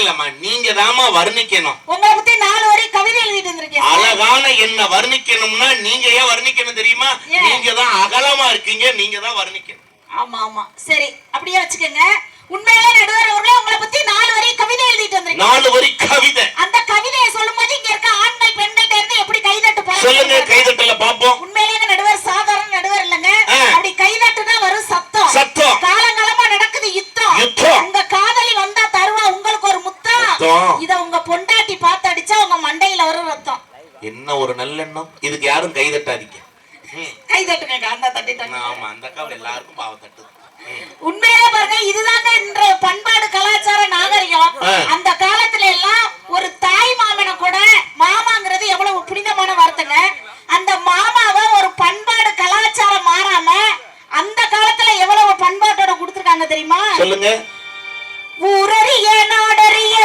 வர்ணிக்கலம்மா நீங்க தாமா வர்ணிக்கணும். உங்களை பத்தி நாலு வரை கவிதை எழுதிட்டு வந்திருக்கேன். அழகான என்ன வர்ணிக்கணும்னா நீங்க ஏன் வர்ணிக்கணும் தெரியுமா? நீங்க தான் அகலமா இருக்கீங்க நீங்க தான் வர்ணிக்கணும். ஆமா ஆமா. சரி அப்படியே வச்சுக்கோங்க. உண்மையிலே நடுவர் அவர்களே உங்களை பத்தி நாலு வரை கவிதை எழுதிட்டு வந்திருக்கேன். நாலு வரி கவிதை. அந்த கவிதையை சொல்லும்போது இங்க இருக்க ஆண்கள் பெண்கள்ட்ட இருந்து எப்படி கைதட்டு சொல்லுங்க கைதட்டல பாப்போம் உண்மையிலேயே நடுவர் சாதாரண நடுவர் இல்லைங்க ஆ. அப்படி கைதட்டுனா வரும் சத்தம் சத்தம். காலங்காலமா நடக்குது யுத்தம் யுத்தம். உங்க காதலி வந்தா தருவா உங்களுக்கு ஒரு முத்தம் முத்தம். இத உங்க பொண்டாட்டி பார்த்து அடிச்சா உங்க மண்டையில வரும் ரத்தம் என்ன ஒரு நல்லெண்ணம். இதுக்கு யாரும் கைதட்டாதீங்க ம். கைதட்டுங்க அந்த தட்டிட்டாங்க. ஆமா அந்த கவலை எல்லாருக்கும் பாவம் தட்டுது. உண்மையிலே பாருங்க இதுதாங்க இன்றைய பண்பாடு கலாச்சார நாகரிகம். அந்த காலத்துல எல்லாம் ஒரு தாய் மாமனை கூட மாமாங்கிறது எவ்வளவு புனிதமான வார்த்தைங்க. அந்த மாமாவை ஒரு பண்பாடு கலாச்சாரம் மாறாம அந்த காலத்துல எவ்வளவு பண்பாட்டோட கொடுத்திருக்காங்க தெரியுமா? சொல்லுங்க. ஊரறிய நாடறிய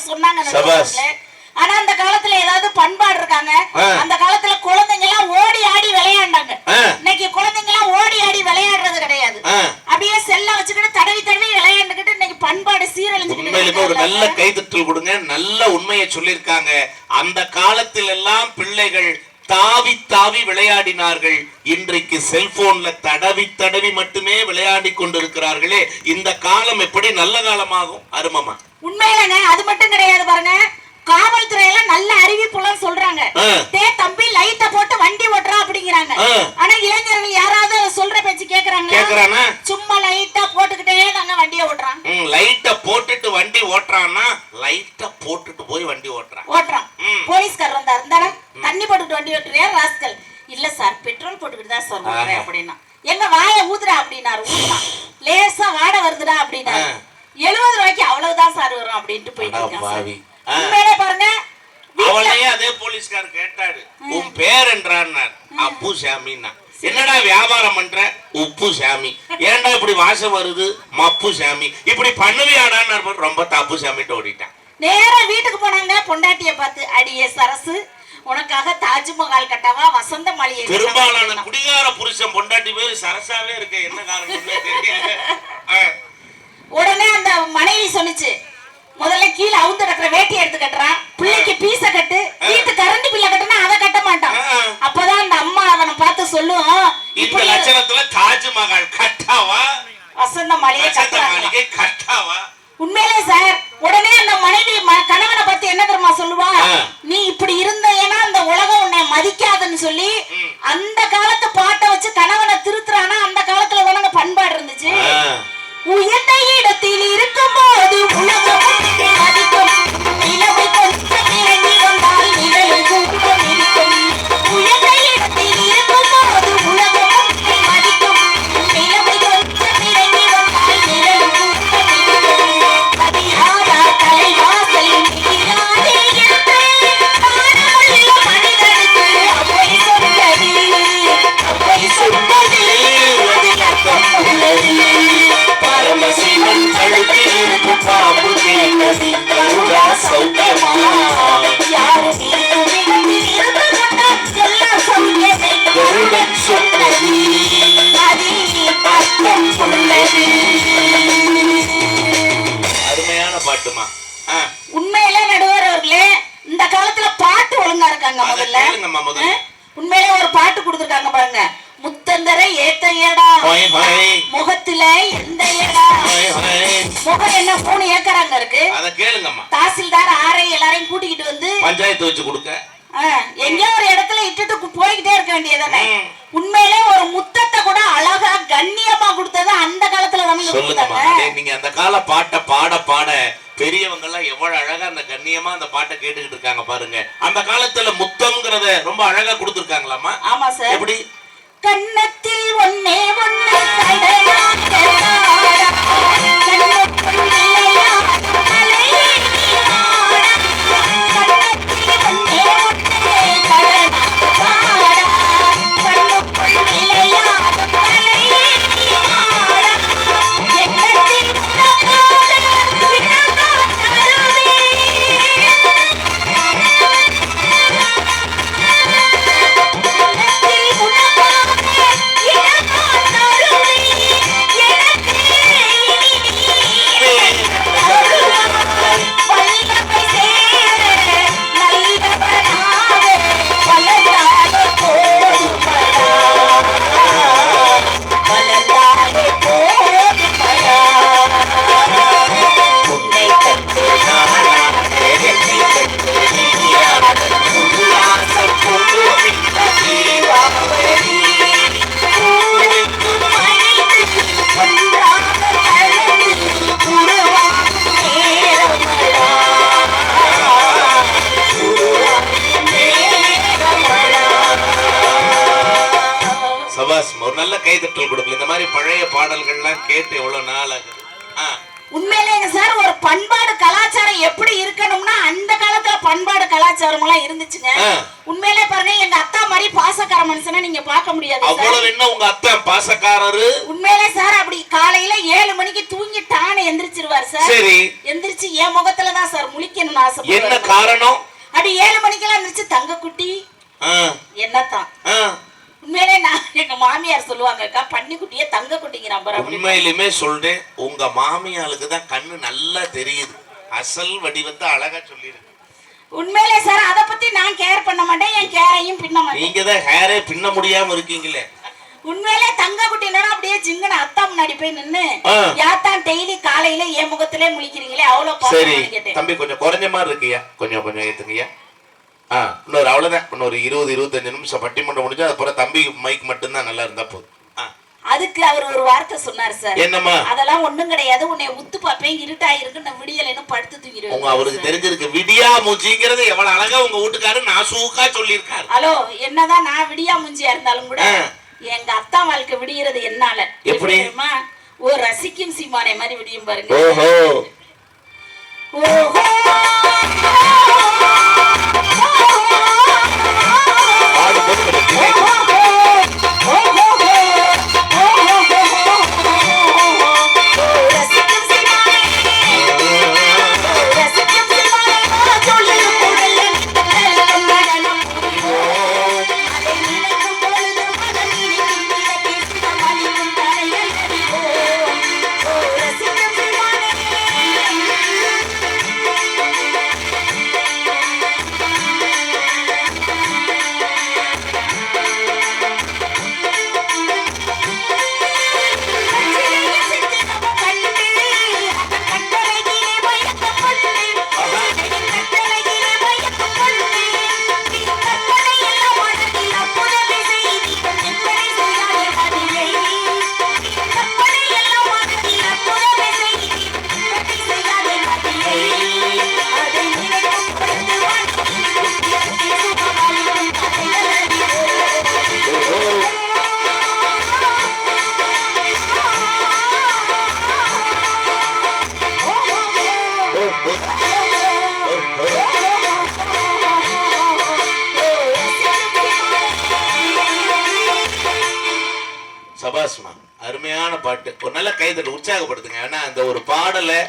பண்பாட்டு அன்னைக்கு சொன்னாங்க அந்த சபாஸ். காலத்துல. ஆனா அந்த காலத்துல ஏதாவது பண்பாடு இருக்காங்க ஆ. அந்த காலத்துல குழந்தைங்க எல்லாம் ஓடி ஆடி விளையாண்டாங்க ஆ. இன்னைக்கு குழந்தைங்க எல்லாம் ஓடி ஆடி விளையாடுறது கிடையாது ஆ. அப்படியே செல்ல வச்சுக்கிட்டு தடவி தடவி விளையாண்டுக்கிட்டு இன்னைக்கு பண்பாடு சீரழிஞ்சுக்கிட்டு உண்மையிலுமே ஒரு நல்ல இருக்காங்க. கைதட்டல் கொடுங்க நல்ல உண்மையை சொல்லியிருக்காங்க அந்த காலத்தில் எல்லாம் பிள்ளைகள் தாவி தாவி விளையாடினார்கள் இன்றைக்கு செல்போன்ல தடவி தடவி மட்டுமே விளையாடி கொண்டிருக்கிறார்களே இந்த காலம் எப்படி நல்ல காலமாகும் அருமமா உண்மையிலங்க அது மட்டும் கிடையாது பாருங்க. காவல்துறையில நல்ல அறிவிப்புலாம் சொல்றாங்க. டே தம்பி லைட்ட போட்டு வண்டி ஓட்டுறா அப்படிங்கிறாங்க. ஆனா இளைஞர்கள் யாராவது சொல்ற பேச்சு கேக்குறாங்க சும்மா லைட்டா போட்டுக்கிட்டே தாங்க வண்டியை ஓட்டுறான். லைட்ட போட்டுட்டு வண்டி ஓட்டுறான்னா லைட்ட போட்டுட்டு போய் வண்டி ஓட்டுறான். ஓட்டுறான். ம். போலீஸ்காரர் வந்தாரு. இருந்தாலும் தண்ணி போட்டுக்கிட்டு வண்டி ஓட்டுறியா ராஸ்கல்? இல்ல சார் பெட்ரோல் போட்டுக்கிட்டு தான் சார். அப்படின்னா. பாவி. பாருங்க. அவளையே அதே போலீஸ்கார் கேட்டாரு. உன் பேர் என்றார் அப்பு சாமின்னா. என்னடா வியாபாரம் பண்ற? உப்பு சாமி. ஏன்டா இப்படி வாசம் வருது? மப்பு சாமி. இப்படி பண்ணுவியாடான்னு ரொம்ப தப்பு சாமிட்டு ஓடிட்டான். நேரா வீட்டுக்கு போனாங்க. பொண்டாட்டிய பார்த்து அடியே சரசு உனக்காக தாஜ்மஹால் கட்டவா? வசந்த மாளிகை கட்டவா?" பெரும்பாலான குடிகார புருஷன் பொண்டாட்டி பேரு சரசாவே இருக்க. என்ன ஆ, உடனே அந்த மனைவி சொன்னுச்சு முதல்ல கீழே அவுந்து கிடக்குற வேட்டியை எடுத்து கட்டுறான் பிள்ளைக்கு பீச கட்டு. வீட்டு கரண்ட் பில்ல கட்டுனா அதை கட்ட மாட்டான். அப்பதான் அந்த அம்மா அவனை பார்த்து சொல்லுவோம் இந்த இப்படி லட்சணத்துல தாஜ்மஹால் கட்டாவா? வசந்த மாளிகை மாளிகை கட்டாவா? உண்மையிலே சார் உடனே அந்த மனைவி கணவனை பத்தி என்ன தெரியுமா சொல்லுவா. நீ இப்படி இருந்தேன்னா அந்த உலகம் உன்னை மதிக்காதுன்னு சொல்லி. அந்த காலத்து பாட்டை வச்சு கணவனை திருத்துறானா? அந்த காலத்துல தானங்க பண்பாடு இருந்துச்சு. பாட்டுமா? உண்மையிலே நடுவர் அவர்களே இந்த காலத்துல பாட்டு ஒழுங்கா இருக்காங்க முதல்ல? உண்மையிலே ஒரு பாட்டு கொடுத்திருக்காங்க பாருங்க. முத்தந்தர ஏத்த ஏடா. முகத்துல எந்த ஏடா. முகம் என்ன மூணு ஏக்கராங்க இருக்கு? தாசில்தார் ஆரை எல்லாரையும் கூட்டிக்கிட்டு வந்து பஞ்சாயத்து வச்சு கொடுக்க ஆ, எங்கேயோ ஒரு இடத்துல இட்டுட்டு கு- போய்கிட்டே இருக்க வேண்டியதானே ம். உண்மையிலே ஒரு முத்தத்தை கூட அழகா கண்ணியமா கொடுத்தது அந்த காலத்துல தானே சொல்லுங்கம்மா கொடுத்தாங்க டேய், நீங்க அந்த கால பாட்டை பாட பாட பெரியவங்க எல்லாம் எவ்வளவு அழகா அந்த கண்ணியமா அந்த பாட்டை கேட்டுக்கிட்டு இருக்காங்க பாருங்க. அந்த கால கைதட்டல் கொடுக்கல இந்த மாதிரி பழைய பாடல்கள்லாம் கேட்டு எவ்வளவு நாள் ஆகுது? உண்மையிலேங்க சார் ஒரு பண்பாடு கலாச்சாரம் எப்படி இருக்கணும்னா அந்த காலத்துல பண்பாடு கலாச்சாரம் எல்லாம் இருந்துச்சுங்க. உண்மையிலே பாருங்க எங்க அத்தா மாதிரி பாசக்கார மனுஷனை நீங்க பார்க்க முடியாது அவ்வளவு என்ன உங்க அத்தை பாசக்காரரு? உண்மையிலே சார் அப்படி காலையில ஏழு மணிக்கு தூங்கி டான எந்திரிச்சிருவார் சார். சரி. எந்திரிச்சு என் முகத்துல தான் சார் முழிக்கணும்னு என்ன ஆசைப்படுவார் காரணம்? அப்படி ஏழு மணிக்கெல்லாம் எந்திரிச்சு தங்க குட்டி என்னத்தான். உண்மையிலே நான் எங்க மாமியார் சொல்லுவாங்க அக்கா பன்னி குட்டியே தங்க குட்டிங்கிறான் பாரு உண்மையிலுமே சொல்றேன் உங்க மாமியாளுக்கு தான் கண்ணு நல்லா தெரியுது. அசல் வடிவத்தை அழகா சொல்லிருக்கு. உண்மையிலே சார் அத பத்தி நான் கேர் பண்ண மாட்டேன் என் கேரையும் பின்ன மாட்டேன். நீங்க தான் ஹேரே பின்ன முடியாம இருக்கீங்களே. உண்மையிலே தங்க குட்டினா அப்படியே ஜிங்கன அத்தா முன்னாடி போய் நின்னு. யாத்தான் டெய்லி காலையில என் முகத்திலே முழிக்கிறீங்களே அவ்வளவு சரி தம்பி கொஞ்சம் குறைஞ்ச மாதிரி இருக்குயா? கொஞ்சம் கொஞ்சம் ஏத்துங்கய்யா. ஆ இன்னொரு அவ்வளவுதான். இன்னொரு இருபது இருபத்தஞ்சு நிமிஷம் பட்டிமன்றம் முடிஞ்சா அதுக்கப்புறம் தம்பி மைக் மட்டும்தான் நல்லா இருந்தா போதும். அதுக்கு அவர் ஒரு வார்த்தை சொன்னார் சார். என்னம்மா? அதெல்லாம் ஒண்ணும் கிடையாது. உன்னை உத்து பாப்பேன் இருட்டா இருக்கு நான் விடியலைன்னு படுத்து உங்க தூங்கிடுவேன் அவருக்கு தெரிஞ்சிருக்கு விடியா மூச்சிங்கிறது எவ்வளவு அழகா உங்க வீட்டுக்காரு நாசூக்கா சொல்லியிருக்காரு. ஹலோ என்னதான் நான் விடியா முஞ்சியா இருந்தாலும் கூட. எங்க அத்தா வாழ்க்கை விடியறது என்னால. எப்படி? தெரியுமா? ஓ ரசிக்கும் சீமானை மாதிரி விடியும் பாருங்க. ஓஹோ. ஓஹோ! ஒரு நல்ல கைதட்டு உற்சாகப்படுத்துங்க. ஏன்னா அந்த ஒரு பாடலை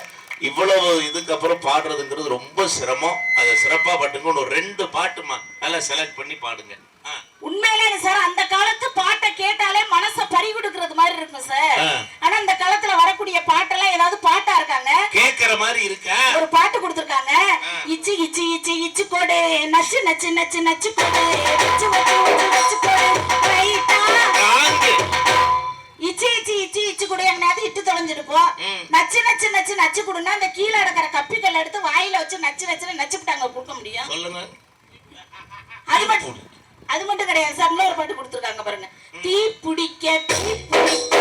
இவ்வளவு இதுக்கு அப்புறம் பாடுறதுங்கிறது ரொம்ப சிரமம். அதை சிறப்பா பாட்டுங்க. ஒரு ரெண்டு பாட்டுமா நல்லா செலக்ட் பண்ணி பாடுங்க. ஆ, உண்மையிலே சார் அந்த காலத்து பாட்டை கேட்டாலே மனச பறி கொடுக்கறது மாதிரி இருக்கும் சார். ஆனா இந்த காலத்துல வரக்கூடிய பாட்டெல்லாம் ஏதாவது பாட்டா இருக்காங்க? கேட்கிற மாதிரி இருக்கா? ஒரு பாட்டு கொடுத்திருக்காங்க. இச்சி இச்சி இச்சி இச்சி கொடு நச்சு நச்சு நச்சு நச்சு கொடு வச்சு வச்சு வச்சு கொடு நச்சு நச்சு நச்சு கொடுன்னா அந்த கீழே இருக்கிற கப்பிக்கல் எடுத்து வாயில வச்சு நச்சு நச்சுன்னு நச்சுட்டாங்க கொடுக்க முடியும். அது மட்டும் அது மட்டும் கிடையாது சார் இன்னொரு பாட்டு கொடுத்துருக்காங்க பாருங்க. தீ பிடிக்க தீ பிடிக்க.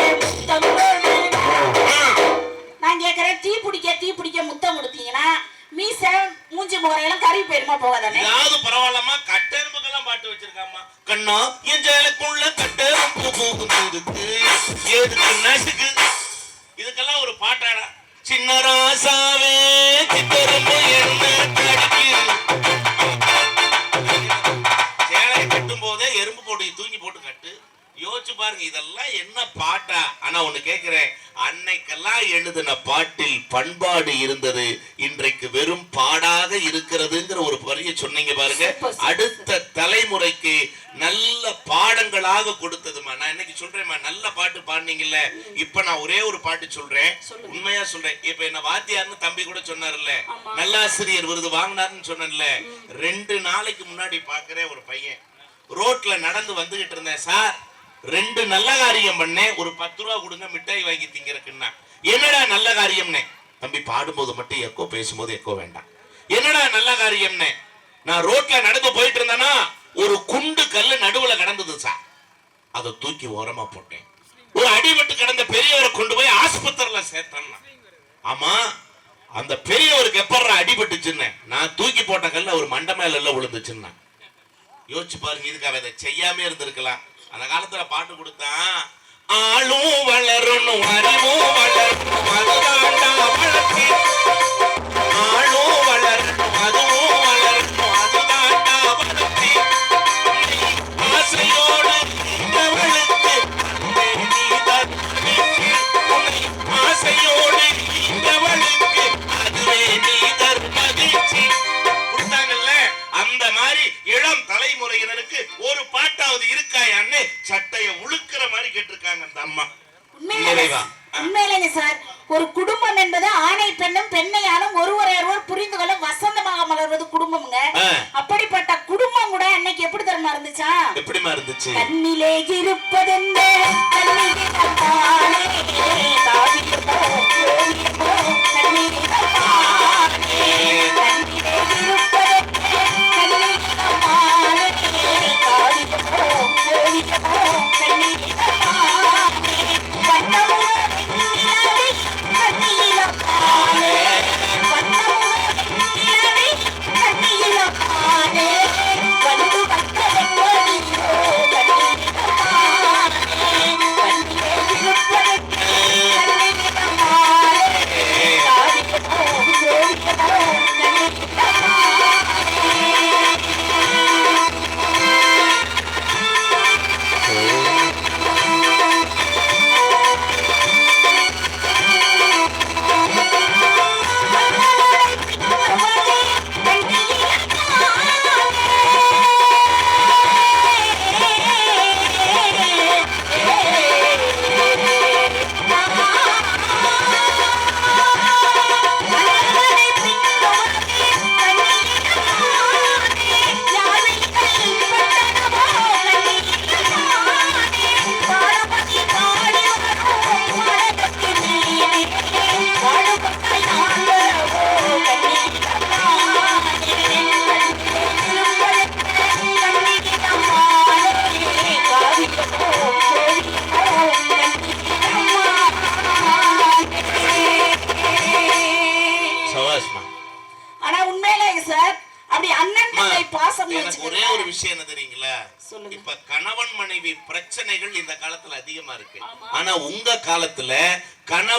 நான் கேக்குறேன் தீ பிடிக்க தீ பிடிக்க முத்தம் கொடுத்தீங்கன்னா முறையெல்லாம் கறி போயிருமா போகாதானே? இதாவது பரவாயில்லம்மா கட்டெரும்புக்கெல்லாம் பாட்டு வச்சிருக்காம்மா. கண்ணா என் ஜெயலுக்குள்ள கட்டெரும்பு போகுதுக்கு எதுக்கு நசுக்கு? இதுக்கெல்லாம் ஒரு பாட்டாடா சின்ன ராசாவே சித்தெரும்பு என்ன கடிக்குது சேலையை கட்டும் போதே எறும்பு போட்டு தூக்கி போட்டு கட்டு. யோசிச்சு பாருங்க இதெல்லாம் என்ன பாட்டா? ஆனா ஒண்ணு கேக்குறேன். அன்னைக்கெல்லாம் எழுதின பாட்டில் பண்பாடு இருந்தது. இன்றைக்கு வெறும் பாடாக இருக்கிறதுங்கிற ஒரு வரிய சொன்னீங்க பாருங்க. அடுத்த தலைமுறைக்கு நல்ல பாடங்களாக கொடுத்ததுமா நான் இன்னைக்கு சொல்றேன்மா நல்ல பாட்டு பாடுனீங்கல்ல இப்ப நான் ஒரே ஒரு பாட்டு சொல்றேன். உண்மையா சொல்றேன். இப்ப என்ன வாத்தியார்னு தம்பி கூட சொன்னார்ல. நல்லாசிரியர் விருது வாங்கினாருன்னு சொன்னேன்ல. ரெண்டு நாளைக்கு முன்னாடி பாக்குறேன் ஒரு பையன். ரோட்ல நடந்து வந்துகிட்டு இருந்தேன் சார் ரெண்டு நல்ல காரியம் பண்ணேன். ஒரு பத்து ரூபா கொடுங்க மிட்டாய் வாங்கி திங்கிறக்குன்னா. என்னடா நல்ல காரியம்னே? தம்பி பாடும்போது மட்டும் எக்கோ பேசும்போது எக்கோ வேண்டாம். என்னடா நல்ல காரியம்னே? நான் ரோட்ல நடந்து போயிட்டு இருந்தேன்னா ஒரு குண்டு கல்லு நடுவுல கடந்தது சார் அதை தூக்கி ஓரமா போட்டேன். ஒரு அடிபட்டு கிடந்த பெரியவரை கொண்டு போய் ஆஸ்பத்திரியில சேர்த்தேன் ஆமா அந்த பெரியவருக்கு எப்பற அடிபட்டுச்சுன்னு நான் தூக்கி போட்ட கல்ல ஒரு மண்ட மேல எல்லாம் விழுந்துச்சுன்னா. யோசிச்சு பாருங்க இதுக்கு அவன் இதை செய்யாம இருந்திருக்கலாம். அந்த காலத்துல பாட்டு கொடுத்தான் ஆளும் வளரணும் அறிவும் வளரணும் இருந்துச்சா எப்படிமா இருந்துச்சு கண்ணிலே இருப்பதென்ன? கண்ணிலே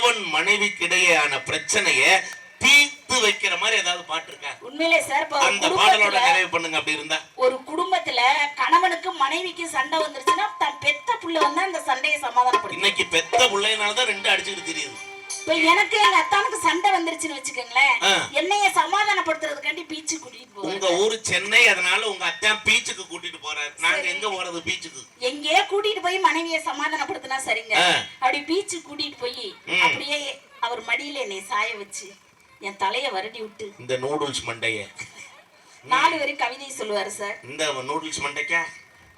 கணவன் மனைவிக்கு இடையேயான பிரச்சனைய தீர்த்து வைக்கிற மாதிரி ஏதாவது பாட்டு இருக்கா உண்மையிலே சார் அந்த பாடலோட நிறைவு பண்ணுங்க அப்படி இருந்தா. ஒரு குடும்பத்துல கணவனுக்கு மனைவிக்கு சண்டை வந்துருச்சுன்னா தன் பெத்த புள்ள வந்து அந்த சண்டையை சமாதானப்படுத்தும் இன்னைக்கு பெத்த பிள்ளைனாலதான் ரெண்டு அடிச்சுக்கிட்டு தெரியுது. இப்ப எனக்கு எங்க அத்தானுக்கு சண்டை வந்துருச்சுன்னு வச்சுக்கோங்களேன். என்னைய சமாதானப்படுத்துறதுக்காண்டி பீச்சு கூட்டிட்டு போவேன் உங்க ஊரு சென்னை அதனால உங்க அத்தான் பீச்சுக்கு கூட்டிட்டு போறாரு. நாங்க. எங்க போறது பீச்சுக்கு? எங்கேயோ கூட்டிட்டு போய் மனைவியை சமாதானப்படுத்தினா சரிங்க. அப்படி பீச்சு கூட்டிட்டு போய். அப்படியே அவர் மடியில என்னை சாய வச்சு என் தலைய வருடி விட்டு. இந்த நூடுல்ஸ் மண்டைய. நாலு வரையும் கவிதை சொல்லுவாரு சார். இந்த நூடுல்ஸ் மண்டைக்கா?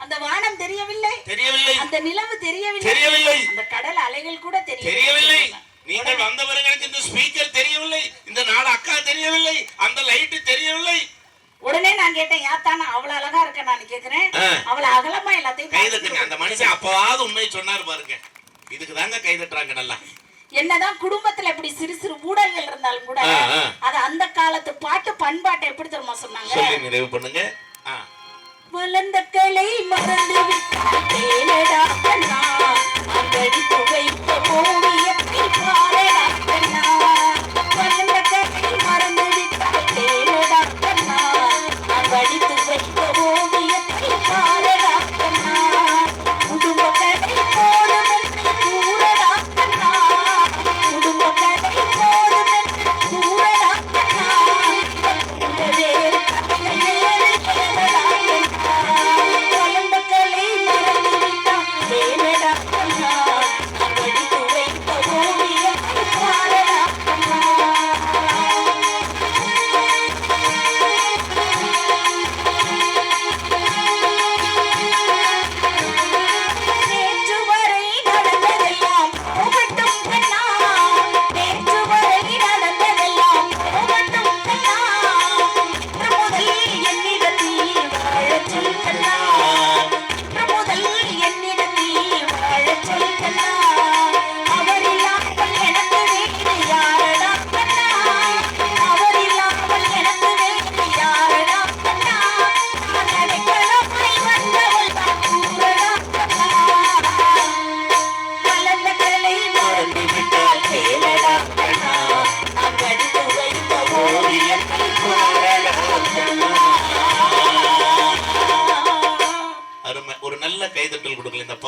அந்த வானம் தெரியவில்லை. தெரியவில்லை. அந்த நிலவு தெரியவில்லை. தெரியவில்லை. அந்த கடல் அலைகள் கூட தெரியவில்லை. நீங்கள் வந்த பிறகு எனக்கு இந்த ஸ்பீக்கர் தெரியவில்லை இந்த நாலு அக்கா தெரியவில்லை அந்த லைட் தெரியவில்லை. உடனே நான் கேட்டேன் யாத்தானா அவ்வளவு அழகா இருக்க நான் கேக்குறேன். அவளை அகலமா எல்லாத்தையும் கை பார்த்துட்டு தட்டுங்க அந்த மனுஷன் அப்பவாவது உண்மையை சொன்னாரு பாருங்க. இதுக்கு தாங்க கை தட்டுறாங்க நல்லா. என்னதான் குடும்பத்துல இப்படி சிறு சிறு ஊழல்கள் இருந்தாலும் கூட. அது அந்த காலத்து பாட்டு பண்பாட்டை எப்படி தெரியுமா சொன்னாங்க? நிறைவு பண்ணுங்க. வளர்ந்த கலை மறந்து விட்டேனடா கண்ணா அங்கடித்து வைத்த ஓவியத்தை பாரடா கண்ணா வளர்ந்த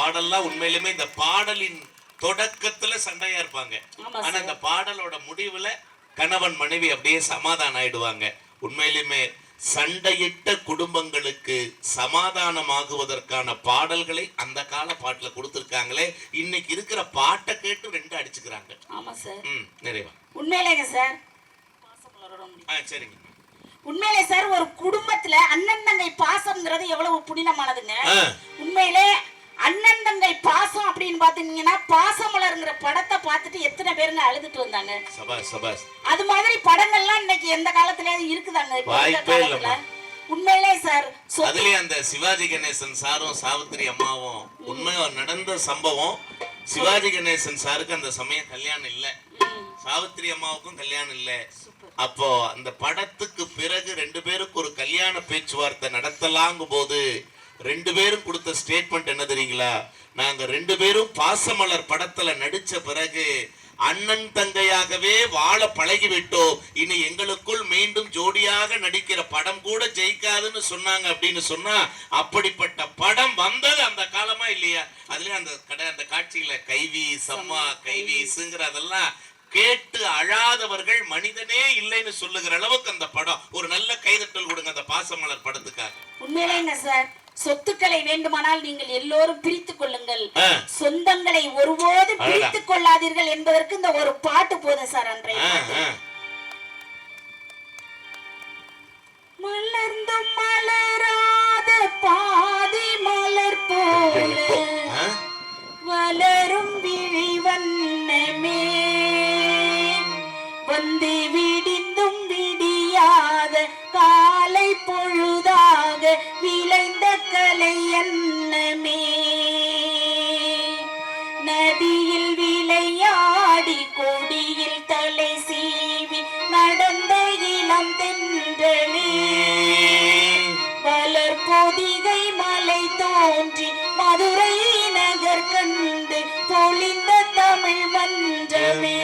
பாடல்லாம் உண்மையிலுமே இந்த பாடலின் தொடக்கத்துல சண்டையா இருப்பாங்க. ஆனா. இந்த பாடலோட முடிவுல கணவன் மனைவி அப்படியே சமாதானம் ஆயிடுவாங்க. உண்மையிலுமே சண்டையிட்ட குடும்பங்களுக்கு சமாதானமாகுவதற்கான பாடல்களை அந்த கால பாட்டுல கொடுத்திருக்காங்களே. இன்னைக்கு இருக்கிற பாட்டை கேட்டு ரெண்டு அடிச்சுக்கிறாங்க. ஆமா சார் ம் நிறைவா. உண்மையிலேங்க சார். ஆ சரிங்க. உண்மையிலே சார் ஒரு குடும்பத்துல அண்ணன் தங்கை பாசம்ங்கிறது எவ்வளவு புனிதமானதுங்க. உண்மையிலே அண்ணன் தங்கை பாசம் அப்படின்னு பாத்தீங்கன்னா பாசமலருங்கிற படத்தை பார்த்துட்டு எத்தனை பேருங்க அழுதுட்டு வந்தாங்க அது மாதிரி படங்கள்லாம் இன்னைக்கு எந்த காலத்துலயாவது இருக்குதாங்க. உண்மையிலே சார் சொத்து. அதுலயும் அந்த சிவாஜி கணேசன் சாரும் சாவித்திரி அம்மாவும் உண்மையா நடந்த சம்பவம் சிவாஜி கணேசன் சாருக்கு அந்த சமயம் கல்யாணம் இல்ல. சாவித்திரி அம்மாவுக்கும் கல்யாணம் இல்ல. அப்போ அந்த படத்துக்கு பிறகு ரெண்டு பேருக்கு ஒரு கல்யாண பேச்சுவார்த்தை நடத்தலாங்கும் போது ரெண்டு பேரும் கொடுத்த ஸ்டேட்மெண்ட் என்ன தெரியுங்களா? நாங்க ரெண்டு பேரும் பாசமலர் படத்துல நடிச்ச பிறகு அண்ணன் தங்கையாகவே வாழ பழகி விட்டோம் இனி எங்களுக்குள் மீண்டும் ஜோடியாக நடிக்கிற படம் கூட ஜெயிக்காதுன்னு சொன்னாங்க அப்படின்னு சொன்னா அப்படிப்பட்ட படம் வந்தது அந்த காலமா இல்லையா? அதுலயும் அந்த கடை அந்த காட்சியில கைவி சம்மா கைவீசுங்கிற அதெல்லாம் கேட்டு அழாதவர்கள் மனிதனே இல்லைன்னு சொல்லுகிற அளவுக்கு அந்த படம். ஒரு நல்ல கைதட்டல் கொடுங்க அந்த பாசமலர் படத்துக்காக. உண்மையிலேங்க சார்? சொத்துக்களை வேண்டுமானால் நீங்கள் எல்லோரும் பிரித்துக் கொள்ளுங்கள். சொந்தங்களை ஒருபோதும் அடடா. பிரித்துக் கொள்ளாதீர்கள் என்பதற்கு இந்த ஒரு பாட்டு போதும் சார் அன்றைய. மலர்ந்தும் மலராத பாதி மலர் போல? வளரும் விழி வண்ணமே வந்து கலை அன்னமே நதியில் விளையாடி கொடியில் தலை சீவி நடந்த இளம் தென்றலே. வளர் பொதிகை மலை தோன்றி மதுரை நகர் கண்டு பொழிந்த தமிழ் மன்றமே.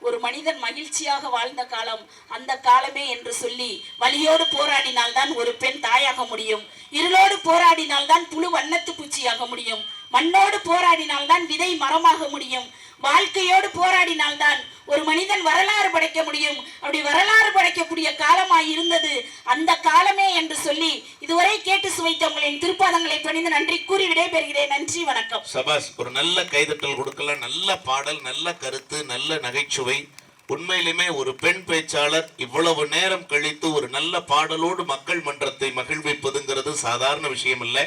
ஒரு மனிதன் மகிழ்ச்சியாக வாழ்ந்த காலம் அந்த காலமே என்று சொல்லி வலியோடு போராடினால்தான் ஒரு பெண் தாயாக முடியும். இருளோடு போராடினால்தான் புழு வண்ணத்து பூச்சியாக முடியும். மண்ணோடு போராடினால்தான் விதை மரமாக முடியும். வாழ்க்கையோடு போராடினால்தான் ஒரு மனிதன் வரலாறு படைக்க முடியும். அப்படி வரலாறு படைக்கக்கூடிய காலமாய் இருந்தது. அந்த காலமே என்று சொல்லி இதுவரை கேட்டு சுவைத்தவங்களின் திருப்பாதங்களை பணிந்து நன்றி கூறி விடைபெறுகிறேன். நன்றி வணக்கம். சபாஸ் ஒரு நல்ல கைதட்டல் கொடுக்கலாம் நல்ல பாடல் நல்ல கருத்து நல்ல நகைச்சுவை. உண்மையிலுமே ஒரு பெண் பேச்சாளர் இவ்வளவு நேரம் கழித்து ஒரு நல்ல பாடலோடு மக்கள் மன்றத்தை மகிழ்விப்பதுங்கிறது சாதாரண விஷயம் இல்லை